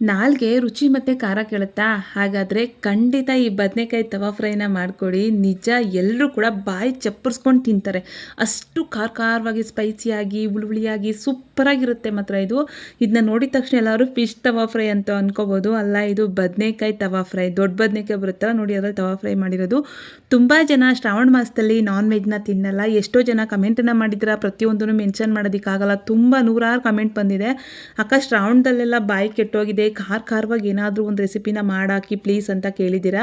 ನಾಲ್ಗೆ ರುಚಿ ಮತ್ತು ಖಾರ ಕೇಳುತ್ತಾ? ಹಾಗಾದರೆ ಖಂಡಿತ ಈ ಬದನೆಕಾಯಿ ತವಾ ಫ್ರೈನ ಮಾಡಿಕೊಡಿ. ನಿಜ ಎಲ್ಲರೂ ಕೂಡ ಬಾಯಿ ಚಪ್ಪರ್ಸ್ಕೊಂಡು ತಿಂತಾರೆ. ಅಷ್ಟು ಖಾರ ಖಾರವಾಗಿ ಸ್ಪೈಸಿಯಾಗಿ ಹುಳುಹುಳಿಯಾಗಿ ಸೂಪರಾಗಿರುತ್ತೆ ಮಾತ್ರ ಇದು. ಇದನ್ನ ನೋಡಿದ ತಕ್ಷಣ ಎಲ್ಲರೂ ಫಿಶ್ ತವಾ ಫ್ರೈ ಅಂತ ಅಂದ್ಕೋಬೋದು ಅಲ್ಲ, ಇದು ಬದನೆಕಾಯಿ ತವಾ ಫ್ರೈ. ದೊಡ್ಡ ಬದನೆಕಾಯಿ ಬರುತ್ತಲ್ಲ, ನೋಡಿ ಅದ್ರಲ್ಲಿ ತವಾ ಫ್ರೈ ಮಾಡಿರೋದು. ತುಂಬ ಜನ ಶ್ರಾವಣ ಮಾಸದಲ್ಲಿ ನಾನ್ ವೆಜ್ನ ತಿನ್ನಲ್ಲ. ಎಷ್ಟೋ ಜನ ಕಮೆಂಟನ್ನು ಮಾಡಿದ್ರ ಪ್ರತಿಯೊಂದನ್ನು ಮೆನ್ಷನ್ ಮಾಡೋದಕ್ಕಾಗಲ್ಲ. ತುಂಬ ನೂರಾರು ಕಮೆಂಟ್ ಬಂದಿದೆ. ಅಕ್ಕ, ಶ್ರಾವಣದಲ್ಲೆಲ್ಲ ಬಾಯಿ ಕೆಟ್ಟೋಗಿದೆ. ಖಾರ ಖಾರವಾಗಿ ಏನಾದರೂ ಒಂದು ರೆಸಿಪಿನ ಮಾಡಾಕಿ ಪ್ಲೀಸ್ ಅಂತ ಕೇಳಿದ್ದೀರಾ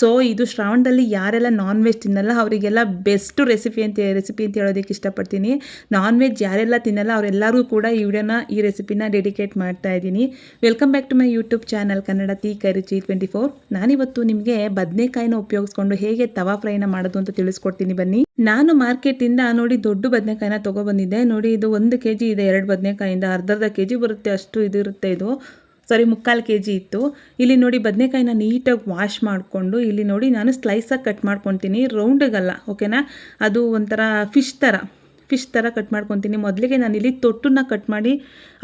ಸೊ ಇದು ಶ್ರಾವಣದಲ್ಲಿ ಯಾರೆಲ್ಲ ನಾನ್ ವೆಜ್ ತಿನ್ನಲ್ಲ, ಅವರಿಗೆಲ್ಲ ಬೆಸ್ಟ್ ರೆಸಿಪಿ ಅಂತ ರೆಸಿಪಿ ಅಂತ ಹೇಳೋದಕ್ಕೆ ಇಷ್ಟಪಡ್ತೀನಿ. ನಾನ್ ವೆಜ್ ಯಾರೆಲ್ಲ ತಿನ್ನಲ್ಲ, ಅವರೆಲ್ಲರೂ ಕೂಡ ಈ ವಿಡಿಯೋನ, ಈ ರೆಸಿಪಿನ ಡೆಡಿಕೇಟ್ ಮಾಡ್ತಾ ಇದ್ದೀನಿ. Welcome back to my YouTube channel Kannada ತೀ ಕರಿಚಿ ಟ್ವೆಂಟಿ ಫೋರ್ ನಾನಿವತ್ತು ನಿಮಗೆ ಬದನೆಕಾಯಿನ ಉಪಯೋಗಿಸ್ಕೊಂಡು ಹೇಗೆ ತವಾ ಫ್ರೈನ ಮಾಡೋದು ಅಂತ ತಿಳಿಸ್ಕೊಡ್ತೀನಿ ಬನ್ನಿ. ನಾನು ಮಾರ್ಕೆಟಿಂದ ನೋಡಿ ದೊಡ್ಡ ಬದನೆಕಾಯಿನ ತೊಗೊಬಂದಿದ್ದೆ. ನೋಡಿ, ಇದು ಒಂದು ಕೆ ಜಿ ಇದೆ, ಎರಡು ಬದನೆಕಾಯಿಂದ ಅರ್ಧರ್ಧ ಅರ್ಧ ಕೆ ಜಿ ಬರುತ್ತೆ, ಅಷ್ಟು ಇದು ಇರುತ್ತೆ ಇದು. ಸಾರಿ, ಮುಕ್ಕಾಲು ಕೆ ಜಿ ಇತ್ತು. ಇಲ್ಲಿ ನೋಡಿ ಬದನೆಕಾಯಿನ ನೀಟಾಗಿ ವಾಶ್ ಮಾಡಿಕೊಂಡು, ಇಲ್ಲಿ ನೋಡಿ ನಾನು ಸ್ಲೈಸಾಗಿ ಕಟ್ ಮಾಡ್ಕೊತೀನಿ. ರೌಂಡಿಗಲ್ಲ ಓಕೆನಾ ಅದು ಒಂಥರ ಫಿಶ್ ಥರ ಫಿಶ್ ಥರ ಕಟ್ ಮಾಡ್ಕೊತೀನಿ. ಮೊದಲಿಗೆ ನಾನು ಇಲ್ಲಿ ತೊಟ್ಟನ್ನ ಕಟ್ ಮಾಡಿ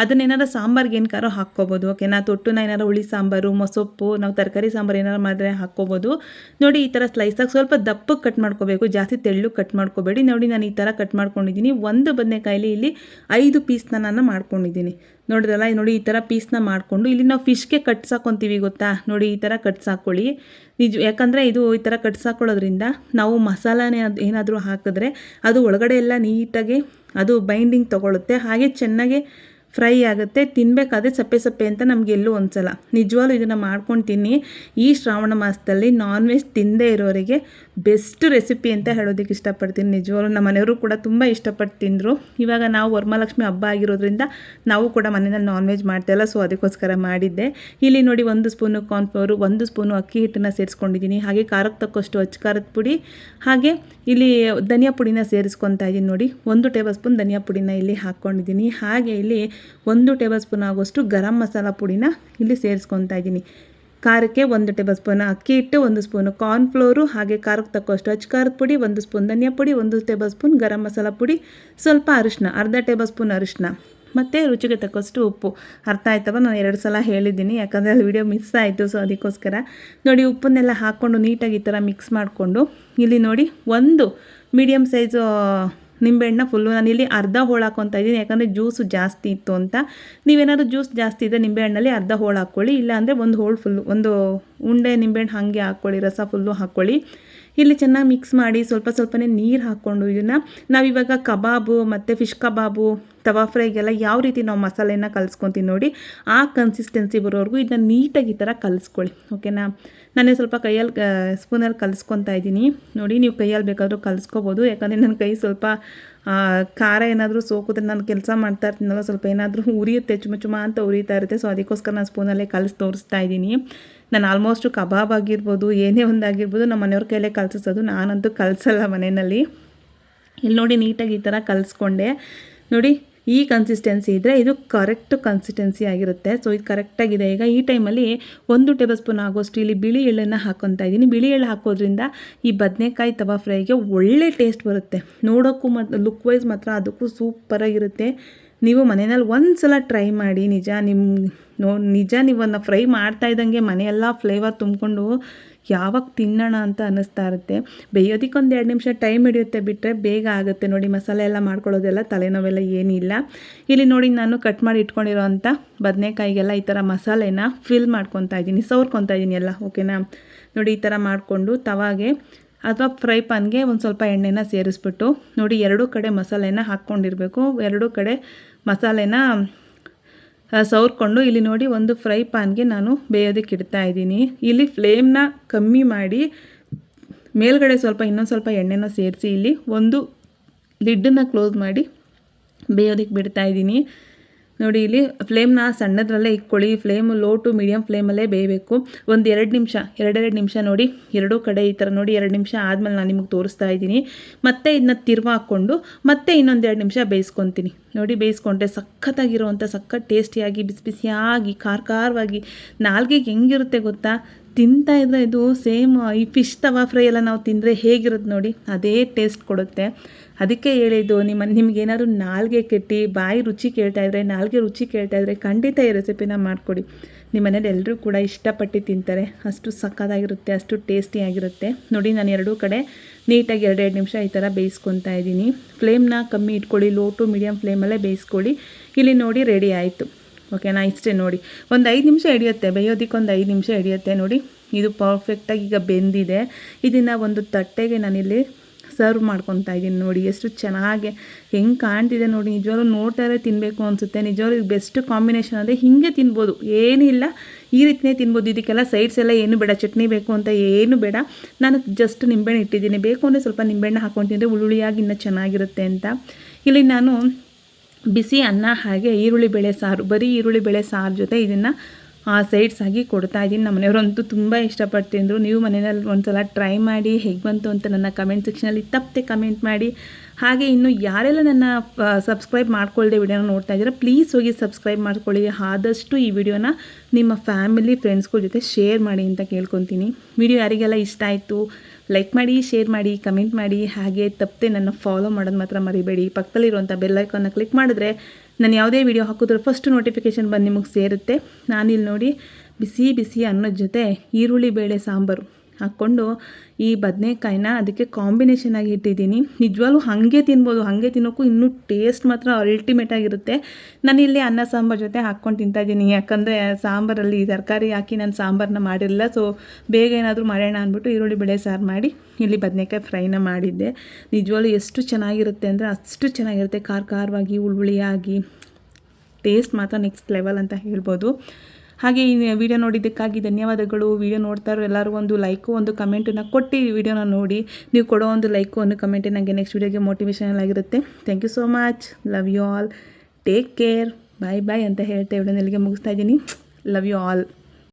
ಅದನ್ನೇನಾರ ಸಾಂಬಾರ್ಗೆ ಏನು ಕಾರೋ ಹಾಕ್ಕೋಬೋದು ಓಕೆನಾ ತೊಟ್ಟನ್ನ ಏನಾರು ಹುಳಿ ಸಾಂಬಾರು, ಮೊಸೊಪ್ಪು, ನಾವು ತರಕಾರಿ ಸಾಂಬಾರು ಏನಾರು ಮಾಡಿದ್ರೆ ಹಾಕ್ಕೋಬೋದು. ನೋಡಿ ಈ ಥರ ಸ್ಲೈಸಾಗಿ ಸ್ವಲ್ಪ ದಪ್ಪಕ್ಕೆ ಕಟ್ ಮಾಡ್ಕೋಬೇಕು, ಜಾಸ್ತಿ ತೆಳ್ಳು ಕಟ್ ಮಾಡ್ಕೋಬೇಡಿ. ನೋಡಿ ನಾನು ಈ ಥರ ಕಟ್ ಮಾಡ್ಕೊಂಡಿದ್ದೀನಿ ಒಂದು ಬದನೆಕಾಯಲ್ಲಿ ಇಲ್ಲಿ ಐದು ಪೀಸ್ನ ನಾನು ಮಾಡ್ಕೊಂಡಿದ್ದೀನಿ ನೋಡಿದ್ರಲ್ಲ ನೋಡಿ ಈ ಥರ ಪೀಸ್ನ ಮಾಡಿಕೊಂಡು ಇಲ್ಲಿ ನಾವು ಫಿಶ್ಗೆ ಕಟ್ಸಾಕೊತೀವಿ ಗೊತ್ತಾ? ನೋಡಿ ಈ ಥರ ಕಟ್ಸಾಕೊಳ್ಳಿ ನಿಜ, ಯಾಕಂದರೆ ಇದು ಈ ಥರ ಕಟ್ಸಾಕೊಳ್ಳೋದ್ರಿಂದ ನಾವು ಮಸಾಲಾನೇ ಅದು ಏನಾದರೂ ಹಾಕಿದ್ರೆ ಅದು ಒಳಗಡೆ ಎಲ್ಲ ನೀಟಾಗಿ ಅದು ಬೈಂಡಿಂಗ್ ತೊಗೊಳುತ್ತೆ. ಹಾಗೆ ಚೆನ್ನಾಗಿ ಫ್ರೈ ಆಗುತ್ತೆ ತಿನ್ನಬೇಕಾದ್ರೆ ಸಪ್ಪೆ ಸಪ್ಪೆ ಅಂತ ನಮಗೆ ಎಲ್ಲೂ ಅನ್ಸಲ್ಲ ನಿಜವಾಗ್ಲೂ ಇದನ್ನು ಮಾಡ್ಕೊಂಡು ತಿನ್ನಿ ಈ ಶ್ರಾವಣ ಮಾಸದಲ್ಲಿ ನಾನ್ ವೆಜ್ ತಿಂದೇ ಇರೋರಿಗೆ ಬೆಸ್ಟ್ ರೆಸಿಪಿ ಅಂತ ಹೇಳೋದಕ್ಕೆ ಇಷ್ಟಪಡ್ತೀನಿ. ನಿಜವಾಗ್ಲೂ ನಮ್ಮ ಮನೆಯವರು ಕೂಡ ತುಂಬ ಇಷ್ಟಪಟ್ಟು ತಿಂದರು. ಇವಾಗ ನಾವು ವರಮಹಾಲಕ್ಷ್ಮಿ ಹಬ್ಬ ಆಗಿರೋದ್ರಿಂದ ನಾವು ಕೂಡ ಮನೆಯಲ್ಲಿ ನಾನ್ ವೆಜ್ ಮಾಡ್ತಾಯಿಲ್ಲ ಸೊ ಅದಕ್ಕೋಸ್ಕರ ಮಾಡಿದ್ದೆ. ಇಲ್ಲಿ ನೋಡಿ ಒಂದು ಸ್ಪೂನು ಕಾರ್ನ್ಫ್ಲವರು ಒಂದು ಸ್ಪೂನು ಅಕ್ಕಿ ಹಿಟ್ಟನ್ನು ಸೇರಿಸ್ಕೊಂಡಿದ್ದೀನಿ. ಹಾಗೆ ಖಾರಕ್ಕೆ ತಕ್ಕಷ್ಟು ಅಚ್ಚ ಖಾರದ ಪುಡಿ, ಹಾಗೆ ಇಲ್ಲಿ ಧನಿಯಾ ಪುಡಿನ ಸೇರಿಸ್ಕೊತಾ ಇದ್ದೀನಿ ನೋಡಿ. ಒಂದು ಟೇಬಲ್ ಸ್ಪೂನ್ ಧನಿಯಾ ಪುಡಿನ ಇಲ್ಲಿ ಹಾಕ್ಕೊಂಡಿದ್ದೀನಿ. ಹಾಗೆ ಇಲ್ಲಿ ಒಂದು ಟೇಬಲ್ ಸ್ಪೂನ್ ಆಗೋಷ್ಟು ಗರಂ ಮಸಾಲ ಪುಡಿನ ಇಲ್ಲಿ ಸೇರಿಸ್ಕೊತಾ ಇದ್ದೀನಿ. ಖಾರಕ್ಕೆ ಒಂದು ಟೇಬಲ್ ಸ್ಪೂನ್ ಅಕ್ಕಿ ಹಿಟ್ಟು, ಒಂದು ಸ್ಪೂನು ಕಾರ್ನ್ಫ್ಲೋರು ಹಾಗೆ ಖಾರಕ್ಕೆ ತಕ್ಕಷ್ಟು ಅಚ್ಚ ಖಾರದ ಪುಡಿ, ಒಂದು ಸ್ಪೂನ್ ಧನಿಯಾ ಪುಡಿ, ಒಂದು ಟೇಬಲ್ ಸ್ಪೂನ್ ಗರಂ ಮಸಾಲ ಪುಡಿ, ಸ್ವಲ್ಪ ಅರಿಶಿನ ಅರ್ಧ ಟೇಬಲ್ ಸ್ಪೂನ್ ಅರಿಶಿನ ಮತ್ತು ರುಚಿಗೆ ತಕ್ಕಷ್ಟು ಉಪ್ಪು. ಅರ್ಥ ಆಯ್ತವ ನಾನು ಎರಡು ಸಲ ಹೇಳಿದ್ದೀನಿ, ಯಾಕಂದರೆ ಅಲ್ಲಿ ವಿಡಿಯೋ ಮಿಸ್ ಆಯಿತು ಸೊ ಅದಕ್ಕೋಸ್ಕರ. ನೋಡಿ, ಉಪ್ಪನ್ನೆಲ್ಲ ಹಾಕ್ಕೊಂಡು ನೀಟಾಗಿ ಈ ಥರ ಮಿಕ್ಸ್ ಮಾಡಿಕೊಂಡು, ಇಲ್ಲಿ ನೋಡಿ, ಒಂದು ಮೀಡಿಯಮ್ ಸೈಜು ನಿಂಬೆಹಣ್ಣ ಫುಲ್ಲು ನಾನು ಇಲ್ಲಿ ಅರ್ಧ ಹೋಳು ಹಾಕೊತಾ ಇದ್ದೀನಿ. ಯಾಕಂದರೆ ಜ್ಯೂಸು ಜಾಸ್ತಿ ಇತ್ತು ಅಂತ. ನೀವೇನಾದರೂ ಜ್ಯೂಸ್ ಜಾಸ್ತಿ ಇದೆ ನಿಂಬೆಹಣ್ಣಲ್ಲಿ ಅರ್ಧ ಹೋಳು ಹಾಕ್ಕೊಳ್ಳಿ ಇಲ್ಲಾಂದರೆ ಒಂದು ಹೋಳು ಫುಲ್ಲು ಒಂದು ಉಂಡೆ ನಿಂಬೆಹಣ್ಣು ಹಾಗೆ ಹಾಕ್ಕೊಳ್ಳಿ ರಸ ಫುಲ್ಲು ಹಾಕ್ಕೊಳ್ಳಿ ಇಲ್ಲಿ ಚೆನ್ನಾಗಿ ಮಿಕ್ಸ್ ಮಾಡಿ ಸ್ವಲ್ಪ ಸ್ವಲ್ಪನೇ ನೀರು ಹಾಕ್ಕೊಂಡು ಇದನ್ನು ನಾವಿವಾಗ ಕಬಾಬು ಮತ್ತು ಫಿಶ್ ಕಬಾಬು, ತವಾ ಫ್ರೈಗೆಲ್ಲ ಯಾವ ರೀತಿ ನಾವು ಮಸಾಲೆನ ಕಲಿಸ್ಕೊತೀವಿ ನೋಡಿ, ಆ ಕನ್ಸಿಸ್ಟೆನ್ಸಿ ಬರೋವರೆಗೂ ಇದನ್ನ ನೀಟಾಗಿ ಈ ಥರ ಕಲಿಸ್ಕೊಳ್ಳಿ ಓಕೆನಾ ನಾನೇ ಸ್ವಲ್ಪ ಕೈಯಲ್ಲಿ ಸ್ಪೂನಲ್ಲಿ ಕಲಿಸ್ಕೊತಾ ಇದ್ದೀನಿ. ನೋಡಿ, ನೀವು ಕೈಯಲ್ಲಿ ಬೇಕಾದರೂ ಕಲಿಸ್ಕೋಬೋದು, ಯಾಕಂದರೆ ನನ್ನ ಕೈ ಸ್ವಲ್ಪ ಖಾರ ಏನಾದರೂ ಸೋಕಿದ್ರೆ ನಾನು ಕೆಲಸ ಮಾಡ್ತಾ ಇರ್ತೀನಲ್ಲ, ಸ್ವಲ್ಪ ಏನಾದರೂ ಉರಿಯುತ್ತೆ, ಚುಮ ಚುಮ ಅಂತ ಉರಿತಾ ಇರುತ್ತೆ ಸೊ ಅದಕ್ಕೋಸ್ಕರ ನಾನು ಸ್ಪೂನಲ್ಲೇ ಕಲಿಸಿ ತೋರಿಸ್ತಾ ಇದ್ದೀನಿ. ನಾನು ಆಲ್ಮೋಸ್ಟು ಕಬಾಬ್ ಆಗಿರ್ಬೋದು, ಏನೇ ಒಂದಾಗಿರ್ಬೋದು ನಮ್ಮ ಮನೆಯವ್ರ ಕೈಲೇ ಕಲಿಸೋದು ನಾನಂತೂ ಕಲಿಸಲ್ಲ ಮನೆಯಲ್ಲಿ. ಇಲ್ಲಿ ನೋಡಿ ನೀಟಾಗಿ ಈ ಥರ ಕಲಿಸ್ಕೊಂಡೆ. ನೋಡಿ, ಈ ಕನ್ಸಿಸ್ಟೆನ್ಸಿ ಇದ್ದರೆ ಇದು ಕರೆಕ್ಟ್ ಕನ್ಸಿಸ್ಟೆನ್ಸಿ ಆಗಿರುತ್ತೆ. ಸೊ ಇದು ಕರೆಕ್ಟಾಗಿದೆ ಈಗ ಈ ಟೈಮಲ್ಲಿ ಒಂದು ಟೇಬಲ್ ಸ್ಪೂನ್ ಆಗೋಷ್ಟು ಇಲ್ಲಿ ಬಿಳಿ ಎಳ್ಳನ್ನು ಹಾಕೊತಾ ಇದ್ದೀನಿ. ಬಿಳಿ ಎಳ್ಳು ಹಾಕೋದ್ರಿಂದ ಈ ಬದನೆಕಾಯಿ ತವಾ ಫ್ರೈಗೆ ಒಳ್ಳೆ ಟೇಸ್ಟ್ ಬರುತ್ತೆ. ನೋಡೋಕ್ಕೂ ಮತ್ತು ಲುಕ್ ವೈಸ್ ಮಾತ್ರ ಅದಕ್ಕೂ ಸೂಪರಾಗಿರುತ್ತೆ ನೀವು ಮನೆಯಲ್ಲಿ ಒಂದು ಸಲ ಟ್ರೈ ಮಾಡಿ ನಿಜ ನಿಮ್ಮ ನೋ, ನಿಜ ನೀವನ್ನ ಫ್ರೈ ಮಾಡ್ತಾ ಇದ್ದಂಗೆ ಮನೆಯೆಲ್ಲ ಫ್ಲೇವರ್ ತುಂಬಿಕೊಂಡು ಯಾವಾಗ ತಿನ್ನೋಣ ಅಂತ ಅನ್ನಿಸ್ತಾ ಇರುತ್ತೆ. ಬೇಯೋದಕ್ಕೆ ಒಂದು ಎರಡು ನಿಮಿಷ ಟೈಮ್ ಹಿಡಿಯುತ್ತೆ ಬಿಟ್ಟರೆ ಬೇಗ ಆಗುತ್ತೆ ನೋಡಿ, ಮಸಾಲೆ ಎಲ್ಲ ಮಾಡ್ಕೊಳ್ಳೋದೆಲ್ಲ ತಲೆನೋವೆಲ್ಲ ಏನಿಲ್ಲ. ಇಲ್ಲಿ ನೋಡಿ ನಾನು ಕಟ್ ಮಾಡಿ ಇಟ್ಕೊಂಡಿರೋ ಅಂಥ ಬದನೆಕಾಯಿಗೆಲ್ಲ ಈ ಥರ ಮಸಾಲೆನ ಫಿಲ್ ಮಾಡ್ಕೊತಾ ಇದ್ದೀನಿ, ಸವ್ರ್ಕೊತಾ ಇದ್ದೀನಿ ಎಲ್ಲ ಓಕೆನಾ ನೋಡಿ ಈ ಥರ ಮಾಡಿಕೊಂಡು ತವಾಗೆ ಅಥವಾ ಫ್ರೈ ಪಾನ್ಗೆ ಒಂದು ಸ್ವಲ್ಪ ಎಣ್ಣೆನ ಸೇರಿಸ್ಬಿಟ್ಟು ನೋಡಿ ಎರಡೂ ಕಡೆ ಮಸಾಲೆನ ಹಾಕ್ಕೊಂಡಿರಬೇಕು. ಎರಡೂ ಕಡೆ ಮಸಾಲೆನ ಸವರ್ಕೊಂಡು ಇಲ್ಲಿ ನೋಡಿ ಒಂದು ಫ್ರೈ ಪಾನ್ಗೆ ನಾನು ಬೇಯೋದಕ್ಕೆ ಇಡ್ತಾ ಇದ್ದೀನಿ. ಇಲ್ಲಿ ಫ್ಲೇಮ್ನ ಕಮ್ಮಿ ಮಾಡಿ ಮೇಲ್ಗಡೆ ಸ್ವಲ್ಪ ಇನ್ನೊಂದು ಸ್ವಲ್ಪ ಎಣ್ಣೆನ ಸೇರಿಸಿ ಇಲ್ಲಿ ಒಂದು ಲಿಡ್ಡನ್ನು ಕ್ಲೋಸ್ ಮಾಡಿ ಬೇಯೋದಕ್ಕೆ ಬಿಡ್ತಾ ಇದ್ದೀನಿ. ನೋಡಿ ಇಲ್ಲಿ ಫ್ಲೇಮ್ನ ಸಣ್ಣದ್ರಲ್ಲೇ ಇಕ್ಕೊಳ್ಳಿ ಫ್ಲೇಮ್ ಲೋ ಟು ಮೀಡಿಯಮ್ ಫ್ಲೇಮಲ್ಲೇ ಬೇಯಬೇಕು. ಒಂದು ಎರಡು ನಿಮಿಷ, ಎರಡೆರಡು ನಿಮಿಷ ನೋಡಿ. ಎರಡೂ ಕಡೆ ಈ ಥರ ನೋಡಿ, ಎರಡು ನಿಮಿಷ ಆದಮೇಲೆ ನಾನು ನಿಮಗೆ ತೋರಿಸ್ತಾ ಇದ್ದೀನಿ. ಮತ್ತೆ ಇದನ್ನ ತಿರ್ವ ಹಾಕ್ಕೊಂಡು ಮತ್ತೆ ಇನ್ನೊಂದು ಎರಡು ನಿಮಿಷ ಬೇಯಿಸ್ಕೊತೀನಿ. ನೋಡಿ ಬೇಯಿಸ್ಕೊಂಡ್ರೆ ಸಖತ್ತಾಗಿರೋವಂಥ ಸಖತ್ ಟೇಸ್ಟಿಯಾಗಿ, ಬಿಸಿ ಬಿಸಿಯಾಗಿ ಖಾರ ಖಾರವಾಗಿ ನಾಲ್ಗೆಗೆ ಹೆಂಗಿರುತ್ತೆ ಗೊತ್ತಾ? ತಿಂತಾ ಇದ್ರೆ ಇದು ಸೇಮ್ ಈ ಫಿಶ್ ತವಾ ಫ್ರೈ ಎಲ್ಲ ನಾವು ತಿಂದರೆ ಹೇಗಿರುತ್ತೆ ನೋಡಿ, ಅದೇ ಟೇಸ್ಟ್ ಕೊಡುತ್ತೆ. ಅದಕ್ಕೆ ಹೇಳಿದ್ದು, ನಿಮ್ಮ ನಿಮಗೇನಾದ್ರು ನಾಲ್ಗೆ ಕೆಟ್ಟಿ, ಬಾಯಿ ರುಚಿ ಕೇಳ್ತಾಯಿದ್ರೆ ನಾಲ್ಗೆ ರುಚಿ ಕೇಳ್ತಾಯಿದ್ರೆ ಖಂಡಿತ ಈ ರೆಸಿಪಿನ ಮಾಡಿಕೊಡಿ. ನಿಮ್ಮ ಮನೇಲಿ ಎಲ್ಲರೂ ಕೂಡ ಇಷ್ಟಪಟ್ಟು ತಿಂತಾರೆ. ಅಷ್ಟು ಸಕ್ಕತ್ತಾಗಿರುತ್ತೆ ಅಷ್ಟು ಟೇಸ್ಟಿಯಾಗಿರುತ್ತೆ. ನೋಡಿ, ನಾನು ಎರಡೂ ಕಡೆ ನೀಟಾಗಿ ಎರಡೆರಡು ನಿಮಿಷ ಈ ಥರ ಬೇಯಿಸ್ಕೊತಾ ಇದ್ದೀನಿ. ಫ್ಲೇಮ್ನ ಕಮ್ಮಿ ಇಟ್ಕೊಳ್ಳಿ, ಲೋ ಟು ಮೀಡಿಯಮ್ ಫ್ಲೇಮಲ್ಲೇ ಬೇಯಿಸ್ಕೊಳ್ಳಿ. ಇಲ್ಲಿ ನೋಡಿ ರೆಡಿ ಆಯಿತು. ಓಕೆನಾ, ಇಷ್ಟೇ ನೋಡಿ. ಒಂದು ಐದು ನಿಮಿಷ ಹಿಡಿಯುತ್ತೆ, ಬೇಯೋದಕ್ಕೆ ಒಂದು ಐದು ನಿಮಿಷ ಹಿಡಿಯುತ್ತೆ ನೋಡಿ. ಇದು ಪರ್ಫೆಕ್ಟಾಗಿ ಈಗ ಬೆಂದಿದೆ. ಇದನ್ನು ಒಂದು ತಟ್ಟೆಗೆ ನಾನಿಲ್ಲಿ ಸರ್ವ್ ಮಾಡ್ಕೊತಾ ಇದ್ದೀನಿ ನೋಡಿ, ಎಷ್ಟು ಚೆನ್ನಾಗಿ ಹೆಂಗೆ ಕಾಣ್ತಿದೆ ನೋಡಿ. ನಿಜವಾಗ್ಲೂ ನೋಡ್ತಾರೆ ತಿನ್ನಬೇಕು ಅನಿಸುತ್ತೆ. ನಿಜವಾಗ್ಲೂ ಇದು ಬೆಸ್ಟ್ ಕಾಂಬಿನೇಷನ್ ಅಂದರೆ ಹೀಗೆ ತಿನ್ಬೋದು. ಏನಿಲ್ಲ ಈ ರೀತಿಯೇ ತಿನ್ಬೋದು. ಇದಕ್ಕೆಲ್ಲ ಸೈಡ್ಸ್ ಎಲ್ಲ ಏನು ಬೇಡ, ಚಟ್ನಿ ಬೇಕು ಅಂತ ಏನು ಬೇಡ. ನಾನು ಜಸ್ಟ್ ನಿಂಬೆಹಣ್ಣು ಇಟ್ಟಿದ್ದೀನಿ. ಬೇಕು ಅಂದರೆ ಸ್ವಲ್ಪ ನಿಂಬೆಹಣ್ಣು ಹಾಕೊಂಡು ತಿಂದರೆ ಉಳುಳಿಯಾಗಿ ಇನ್ನೂ ಚೆನ್ನಾಗಿರುತ್ತೆ ಅಂತ. ಇಲ್ಲಿ ನಾನು ಬಿಸಿ ಅನ್ನ ಹಾಗೆ ಈರುಳ್ಳಿ ಬೇಳೆ ಸಾರು, ಬರೀ ಈರುಳ್ಳಿ ಬೇಳೆ ಸಾರು ಜೊತೆ ಇದನ್ನು ಸೈಡ್ಸ್ ಆಗಿ ಕೊಡ್ತಾ ಇದ್ದೀನಿ. ನಮ್ಮ ಮನೆಯವರಂತೂ ತುಂಬ ಇಷ್ಟಪಟ್ಟು ತಿಂದರು ನೀವು ಮನೆಯಲ್ಲಿ ಒಂದು ಸಲ ಟ್ರೈ ಮಾಡಿ ಹೇಗೆ ಬಂತು ಅಂತ ನನ್ನ ಕಮೆಂಟ್ ಸೆಕ್ಷನಲ್ಲಿ ತಪ್ಪದೆ ಕಮೆಂಟ್ ಮಾಡಿ. ಹಾಗೆ ಇನ್ನು ಯಾರೆಲ್ಲ ನನ್ನ ಸಬ್ಸ್ಕ್ರೈಬ್ ಮಾಡ್ಕೊಳ್ಳದೆ ವಿಡಿಯೋನ ನೋಡ್ತಾ ಇದ್ದೀರಾ ಪ್ಲೀಸ್ ಹೋಗಿ ಸಬ್ಸ್ಕ್ರೈಬ್ ಮಾಡ್ಕೊಳ್ಳಿ. ಆದಷ್ಟು ಈ ವಿಡಿಯೋನ ನಿಮ್ಮ ಫ್ಯಾಮಿಲಿ ಫ್ರೆಂಡ್ಸ್ಗಳ ಜೊತೆ ಶೇರ್ ಮಾಡಿ ಅಂತ ಕೇಳ್ಕೊತೀನಿ. ವಿಡಿಯೋ ಯಾರಿಗೆಲ್ಲ ಇಷ್ಟ ಆಯಿತು ಲೈಕ್ ಮಾಡಿ ಶೇರ್ ಮಾಡಿ ಕಮೆಂಟ್ ಮಾಡಿ, ಹಾಗೆ ತಪ್ಪದೆ ನನ್ನ ಫಾಲೋ ಮಾಡೋದು ಮಾತ್ರ ಮರಿಬೇಡಿ. ಪಕ್ಕದಲ್ಲಿರುವಂಥ ಬೆಲ್ಲೈಕನ್ನ ಕ್ಲಿಕ್ ಮಾಡಿದ್ರೆ ನಾನು ಯಾವುದೇ ವಿಡಿಯೋ ಹಾಕಿದ್ರೆ ಫಸ್ಟ್ ನೋಟಿಫಿಕೇಷನ್ ಬಂದು ನಿಮಗೆ ಸೇರುತ್ತೆ. ನಾನಿಲ್ಲಿ ನೋಡಿ, ಬಿಸಿ ಬಿಸಿ ಅನ್ನೋದ ಜೊತೆ ಈರುಳ್ಳಿ, ಬೇಳೆ, ಸಾಂಬಾರು. ಹಾಕ್ಕೊಂಡು ಈ ಬದನೆಕಾಯಿನ ಅದಕ್ಕೆ ಕಾಂಬಿನೇಷನ್ ಆಗಿ ಇಟ್ಟಿದ್ದೀನಿ. ನಿಜವಾಗ್ಲೂ ಹಾಗೆ ತಿನ್ಬೋದು. ಹಾಗೆ ತಿನ್ನೋಕ್ಕೂ ಇನ್ನೂ ಟೇಸ್ಟ್ ಮಾತ್ರ ಅಲ್ಟಿಮೇಟ್ ಆಗಿರುತ್ತೆ. ನಾನಿಲ್ಲಿ ಅನ್ನ ಸಾಂಬಾರು ಜೊತೆ ಹಾಕ್ಕೊಂಡು ತಿಂತಾಯಿದ್ದೀನಿ ಯಾಕಂದರೆ ಸಾಂಬಾರಲ್ಲಿ ತರಕಾರಿ ಹಾಕಿ ನಾನು ಸಾಂಬಾರನ್ನ ಮಾಡಿರಲಿಲ್ಲ ಸೊ ಬೇಗ ಏನಾದರೂ ಮಾಡೋಣ ಅಂದ್ಬಿಟ್ಟು ಈರುಳ್ಳಿ, ಬೇಳೆ, ಸಾರು ಮಾಡಿ ಇಲ್ಲಿ ಬದನೆಕಾಯಿ ಫ್ರೈನ ಮಾಡಿದ್ದೆ. ನಿಜವಾಗ್ಲೂ ಎಷ್ಟು ಚೆನ್ನಾಗಿರುತ್ತೆ ಅಂದರೆ ಅಷ್ಟು ಚೆನ್ನಾಗಿರುತ್ತೆ. ಖಾರ ಖಾರವಾಗಿ ಉಳ್ಳಿಯಾಗಿ ಟೇಸ್ಟ್ ಮಾತ್ರ ನೆಕ್ಸ್ಟ್ ಲೆವೆಲ್ ಅಂತ ಹೇಳ್ಬೋದು. ಹಾಗೆ ಈ ವಿಡಿಯೋ ನೋಡಿದ್ದಕ್ಕಾಗಿ ಧನ್ಯವಾದಗಳು. ವಿಡಿಯೋ ನೋಡ್ತಾ ಇರೋ ಎಲ್ಲರೂ ಒಂದು ಲೈಕು ಒಂದು ಕಮೆಂಟನ್ನು ಕೊಟ್ಟು ಈ ವಿಡಿಯೋನ ನೋಡಿ. ನೀವು ಕೊಡೋ ಒಂದು ಲೈಕು ಒಂದು ಕಮೆಂಟ್ ನನಗೆ ನೆಕ್ಸ್ಟ್ ವಿಡಿಯೋಗೆ ಮೋಟಿವೇಷನಲ್ ಆಗಿರುತ್ತೆ. Thank you so much love you all take care bye bye ಅಂತ ಹೇಳ್ತಾ ವಿಡಿಯೋನ ಇಲ್ಲಿಗೆ ಮುಗಿಸ್ತಾ ಇದ್ದೀನಿ. Love you all